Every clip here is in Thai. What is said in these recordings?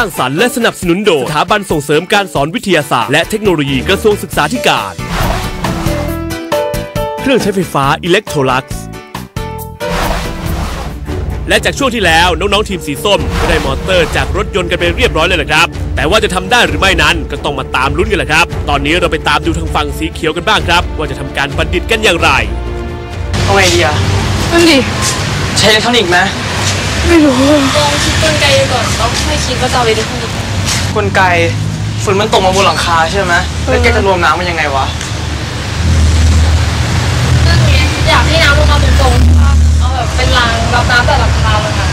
ร้างสรรค์และสนับสนุนโดยสถาบันส่งเสริมการสอนวิทยาศาสตร์และเทคโนโลยีกระทรวงศึกษาธิการ เครื่องใช้ไฟฟ้าอิเล็กโทรลักซ์และจากช่วงที่แล้วน้องๆทีมสีส้มก็ได้มอเตอร์จากรถยนต์กันไปเรียบร้อยเลยแหละครับ แต่ว่าจะทำได้หรือไม่นั้นก็ต้องมาตามลุ้นกันแหละครับ ตอนนี้เราไปตามดูทางฝั่งสีเขียวกันบ้างครับ ว่าจะทำการประดิษฐ์กันอย่างไรเอาไงดีอะนั่นดิใช้อิเล็กทรอนิกส์ไหม ไม่รู้ลองคิดกลไกก่อนแล้วค่อยคิดว่าจะเอาอิเล็กทรอนิกส์กลไกฝุ่นมันตกมาบนหลังคาใช่ไหมแล้วแกจะรวมน้ำมันยังไงวะเรื่องนี้อยากให้น้ำลงมาตรงๆค่ะเอาแบบเป็นรางรับน้ำแต่หลังคาเลยค่ะ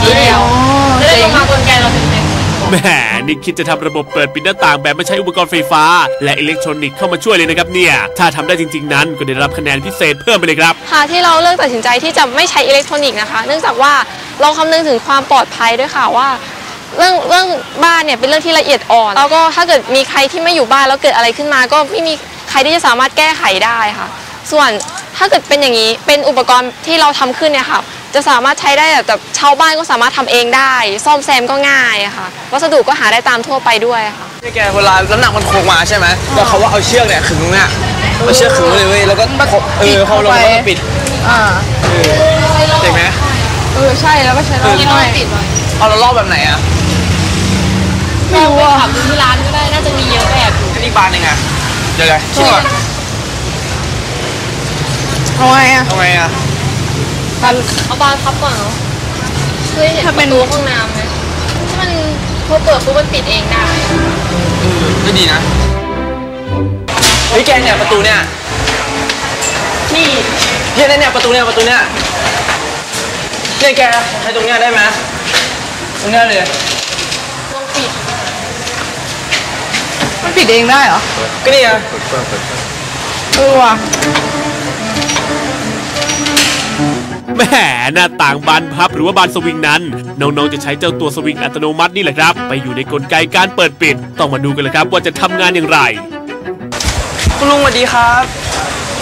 ทีเดียวจะได้ลงมากลไกเราเต็มแหมนี่คิดจะทำระบบเปิดปิดหน้าต่างแบบไม่ใช้อุปกรณ์ไฟฟ้า และอิเล็กทรอนิกส์เข้ามาช่วยเลยนะครับเนี่ย ถ้าทำได้จริง ๆ นั้นก็ได้รับคะแนนพิเศษเพิ่มไปเลยครับ ค่ะที่เราเลือกตัดสินใจที่จะไม่ใช้อิเล็กทรอนิกส์นะคะ เนื่องจากว่า เราคำนึงถึงความปลอดภัยด้วยค่ะว่า เรื่องเรื่องบ้านเนี่ยเป็นเรื่องที่ละเอียดอ่อน แล้วก็ถ้าเกิดมีใครที่ไม่อยู่บ้านแล้วเกิดอะไรขึ้นมา ก็ไม่มีใครที่จะสามารถแก้ไขได้ค่ะ ส่วนถ้าเกิดเป็นอย่างนี้เป็นอุปกรณ์ที่เราทำขึ้นเนี่ยค่ะจะสามารถใช้ได้แบบชาวบ้านก็สามารถทำเองได้ ซ่อมแซมก็ง่ายอะค่ะ วัสดุก็หาได้ตามทั่วไปด้วยค่ะนี่แกเวลาน้ำหนักมันโค้งมาใช่ไหมแล้วเขาว่าเอาเชือกเนี่ยขึงตรงเนี้ยเอาเชือกขึงไว้เลยเว้ยแล้วก็เออเขาลงแล้วก็ปิดอ่า เออเจ๋งไหม เออใช่แล้วก็ใช้รอบๆที่หเราน่อยติดไว้เอาแล้วรอบแบบไหนอะไม่รู้ไปอะถามดูที่ร้านก็ได้น่าจะมีเยอะแบบอยู่อันนี้บานยังไงเดี๋ยวเลยคิดก่อนเอาไงอะเอาไงอะกันเอาบานพับก่อนเนาะเคยเห็นถ้าปเป็นระตูห้องน้ำไหมที่มันพอเปิดปุ๊บมันปิดเองได้เออก็ดีนะเฮ้ยแกเนี่ยประตูเนี่ยนี่เนี่ยเนี่ยเนี่ยประตูเนี่ยประตูเนี่ย เนี่ยแกใช้ตรงเนี้ยได้ไหมตรงเนี้ยเลยลองปิด มันปิดเองได้เหรอ ก็นี่ไงเออว่ะ แหมหน้าต่างบานพับหรือว่าบานสวิงนั้น น้องๆจะใช้เจ้าตัวสวิงอัตโนมัตินี่แหละครับ ไปอยู่ในกลไกการเปิดปิด ต้องมาดูกันเลยครับว่าจะทำงานอย่างไร คุณลุงสวัสดีครับ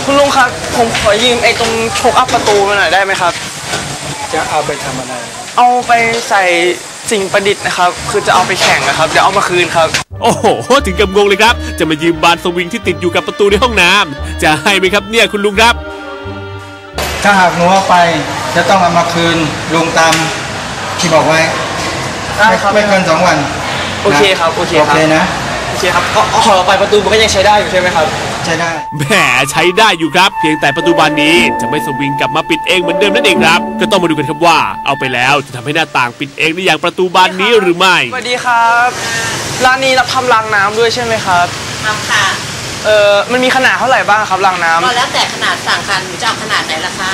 คุณลุงครับ ผมขอยืมไอ้ตรงโชกอัพประตูมาหน่อยได้ไหมครับ จะเอาไปทำอะไร เอาไปใส่สิ่งประดิษฐ์นะครับ คือจะเอาไปแข่งนะครับ เดี๋ยวเอามาคืนครับ โอ้โห ถึงกับงงเลยครับ จะมายืมบานสวิงที่ติดอยู่กับประตูในห้องน้ำจะให้ไหมครับเนี่ยคุณลุงครับ ถ้าหากหนูเอาไปจะต้องเอามาคืนลุงตามที่บอกไว้ได้ครับ ไม่เกินสองวันโอเคครับโอเคโอครับเคนะ โอเคครับก็เอาขอไปประตูมันก็ยังใช้ได้อยู่ใช่ไหมครับ ใช้ได้แหมใช้ได้อยู่ครับ เพียงแต่ประตูบานนี้จะไม่สวิงกลับมาปิดเองเหมือนเดิมนั่นเองครับ ก็ต้องมาดูกันครับว่า เอาไปแล้วจะทำให้หน้าต่างปิดเองได้อย่างประตูบานนี้หรือไม่สวัสดีครับร้านนี้รับทำรางน้ำด้วยใช่ไหมครับทำค่ะเออมันมีขนาดเท่าไหร่บ้างครับรางน้ำก็แล้วแต่ขนาดสั่งกันหนูจะเอาขนาดไหนล่ะคะ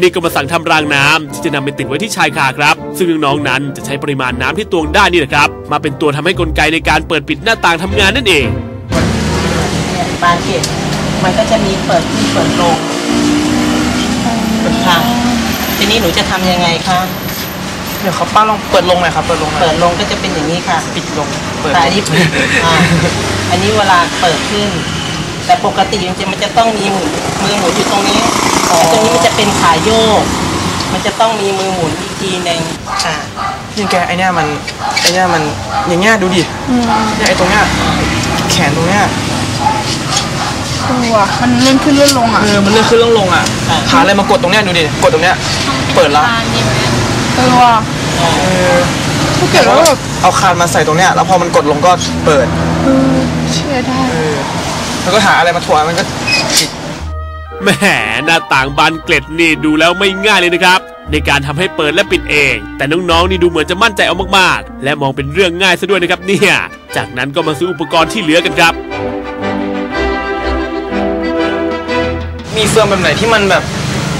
นี่ก็มาสั่งทำรางน้ำที่จะนำไปติดไว้ที่ชายคาครับ ซึ่งน้องๆนั้นจะใช้ปริมาณน้ำที่ตวงได้นี่แหละครับ มาเป็นตัวทำให้กลไกในการเปิดปิดหน้าต่างทำงานนั่นเองเนี่ย บานเกล็ดมันก็จะมีเปิดขึ้นเปิดลงค่ะ ทีนี้หนูจะทำยังไงคะเดี๋ยวครับป้าลองเปิดลงหน่อยครับเปิดลงหน่อยเปิดลงก็จะเป็นอย่างนี้ค่ะปิดลงเปิดแต่อันนี้ปิดอ่าอันนี้เวลาเปิดขึ้น แต่ปกติจริงๆมันจะต้องมีหมุนมือหมุนอยู่ตรงนี้แต่ตรงนี้มันจะเป็นขาโยก มันจะต้องมีมือหมุนอีกทีหนึ่งค่ะนี่แกไอเนี้ยมันไอเนี้ยมันอย่างเงี้ยดูดิเนี่ยไอตรงเนี้ยแขนตรงเนี้ย เออว่ะมันเลื่อนขึ้นเลื่อนลงอะ เออมันเลื่อนขึ้นเลื่อนลงอะหาอะไรมากดตรงเนี้ยดูดิกดตรงเนี้ยเปิดแล้วบานนี้ไหมเออว่ะเออถ้าเกิดว่าแบบเอาคานมาใส่ตรงเนี้ยแล้วพอมันกดลงก็เปิดเออเชื่อได้เออแล้วก็หาอะไรมาถ่วงมันก็ปิดแหมหน้าต่างบานเกล็ดนี่ดูแล้วไม่ง่ายเลยนะครับ ในการทำให้เปิดและปิดเอง แต่น้องๆนี่ดูเหมือนจะมั่นใจเอามากๆ และมองเป็นเรื่องง่ายซะด้วยนะครับเนี่ยจากนั้นก็มาซื้ออุปกรณ์ที่เหลือกันครับ มีเฟืองแบบไหนที่มันแบบ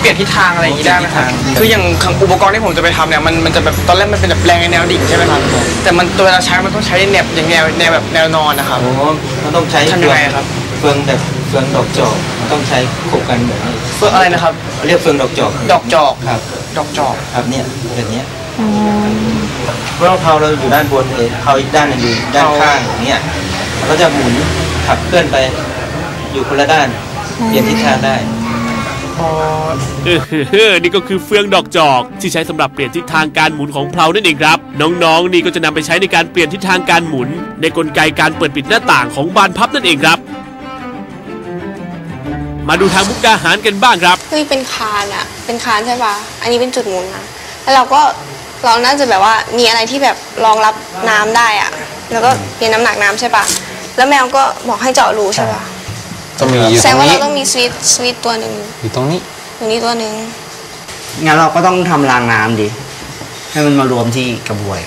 เปลี่ยนทิศทางอะไรอย่างงี้ได้ไหมครับเปลี่ยนทิศทางคืออย่างอุปกรณ์ที่ผมจะไปทำเนี่ยมันมันจะแบบตอนแรกมันเป็นแบบแรงในแนวดิ่งใช่ไหมครับแต่มันตัวเวลาใช้มันต้องใช้แนวอย่างแนวแนวแบบแนวนอนนะครับโอ้โหมันต้องใช้ทำยังไงครับเฟืองแบบเฟืองดอกจอกมันต้องใช้ขบกันแบบนี้เฟืองอะไรนะครับ เรียกเฟืองดอกจอกดอกจอกครับ ดอกจอกครับเนี่ยแบบเนี้ยเพราะว่าเพาเราอยู่ด้านบนเองเพาอีกด้านหนึงอยู่ด้านข้างอย่างเงี้ยเราก็จะหมุนขับเคลื่อนไปอยู่คนละด้าน เปลี่ยนทิศทางได้พอเออนี่ก็คือเฟืองดอกจอก ที่ใช้สำหรับเปลี่ยนทิศทางการหมุนของเพลานั่นเองครับ น้องๆ นี่ก็จะนำไปใช้ในการเปลี่ยนทิศทางการหมุน ในกลไกการเปิดปิดหน้าต่างของบานพับนั่นเองครับ มาดูทางมุกดาหารกันบ้างครับคือเป็นคานอะเป็นคานใช่ปะอันนี้เป็นจุดหมุนนะแล้วเราก็เราน่าจะแบบว่ามีอะไรที่แบบรองรับน้ำได้อะแล้วก็มีน้ำหนักน้ำใช่ปะแล้วแมวก็บอกให้เจาะรูใช่ปะ ต้องมีอยู่แสตดรงงว่านี้เราต้องมีสวิตช์สวิตช์ตัวหนึ่งอยู่ตรงนี้ตรงนี้ตัวหนึ่งงั้นเราก็ต้องทำรางน้ำดิ ให้มันมารวมที่กระบวย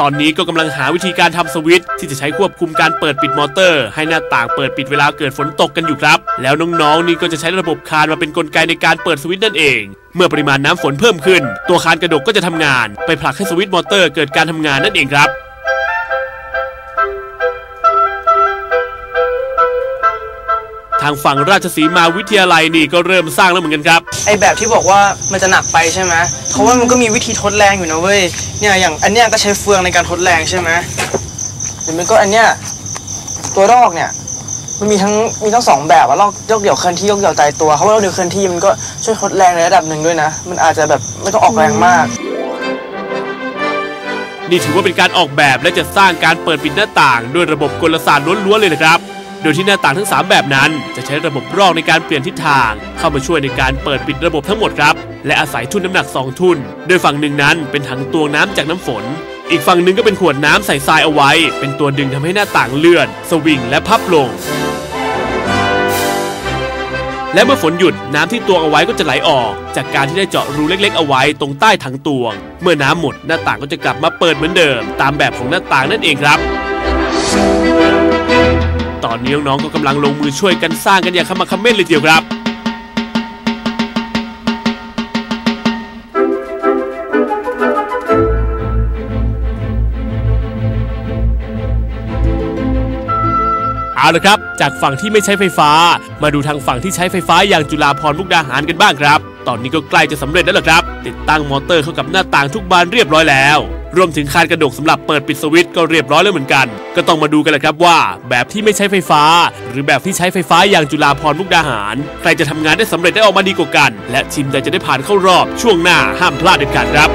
ตอนนี้ก็กำลังหาวิธีการทำสวิตช์ที่จะใช้ควบคุมการเปิดปิดมอเตอร์ ให้หน้าต่างเปิดปิดเวลาเกิดฝนตกกันอยู่ครับ แล้วน้องๆนี่ก็จะใช้ระบบคานมาเป็นกลไกในการเปิดสวิตช์นั่นเอง เมื่อปริมาณน้ำฝนเพิ่มขึ้น ตัวคานกระดกก็จะทำงาน ไปผลักให้สวิตช์มอเตอร์เกิดการทำงานนั่นเองครับางฝั่งราชสีมาวิทยาลัยนี่ก็เริ่มสร้างแล้วเหมือนกันครับ ไอแบบที่บอกว่ามันจะหนักไปใช่ไหมเขาว่ามันก็มีวิธีทดแรงอยู่นะเว้ย เนี่ยอย่างอันเนี้ยก็ใช้เฟืองในการทดแรงใช่ไหมหรือมันก็อันเนี้ยตัวรอกเนี่ย มันมีทั้งมีทั้งสองแบบอะลอกยกเดี่ยวเคลื่อนที่ยกเดี่ยวตายตัวเขาว่าเราเดี่ยวเคลื่อนที่มันก็ช่วยทดแรงในระดับหนึ่งด้วยนะ มันอาจจะแบบไม่ต้องออกแรงมาก นี่ถือว่าเป็นการออกแบบและจะสร้างการเปิดปิดหน้าต่าง ด้วยระบบกลศาสตร์ล้วนๆเลยนะครับ โดยที่หน้าต่างทั้ง 3 แบบนั้น จะใช้ระบบรอกในการเปลี่ยนทิศทาง เข้ามาช่วยในการเปิดปิดระบบทั้งหมดครับ และอาศัยทุ่นน้ำหนัก 2 ทุ่น โดยฝั่งหนึ่งนั้นเป็นถังตวงน้ำจากน้ำฝน อีกฝั่งหนึ่งก็เป็นขวดน้ำใส่ทรายเอาไว้ เป็นตัวดึงทำให้หน้าต่างเลื่อน สวิงและพับลงและเมื่อฝนหยุดน้ำที่ตวงเอาไว้ก็จะไหลออก จากการที่ได้เจาะรูเล็กๆ เอาไว้ตรงใต้ถังตวง เมื่อน้ำหมดหน้าต่างก็จะกลับมาเปิดเหมือนเดิม ตามแบบของหน้าต่างนั่นเองครับ อนนี้น้องๆก็กำลังลงมือช่วยกันสร้างกันอย่างขมักเขม้นเลยเดียวครับเอาละครับ จากฝั่งที่ไม่ใช้ไฟฟ้า มาดูทางฝั่งที่ใช้ไฟฟ้าอย่างจุฬาภรมุกดาหารกันบ้างครับ ตอนนี้ก็ใกล้จะสำเร็จแล้วล่ะครับ ติดตั้งมอเตอร์เข้ากับหน้าต่างทุกบานเรียบร้อยแล้ว รวมถึงคานกระดกสำหรับเปิดปิดสวิตช์ก็เรียบร้อยแล้วเหมือนกัน ก็ต้องมาดูกันแหละครับว่า แบบที่ไม่ใช้ไฟฟ้า หรือแบบที่ใช้ไฟฟ้าอย่างจุฬาพรมุกดาหาร ใครจะทำงานได้สำเร็จได้ออกมาดีกว่ากัน และทีมใดจะได้ผ่านเข้ารอบช่วงหน้าห้ามพลาดเด็ดขาดครับ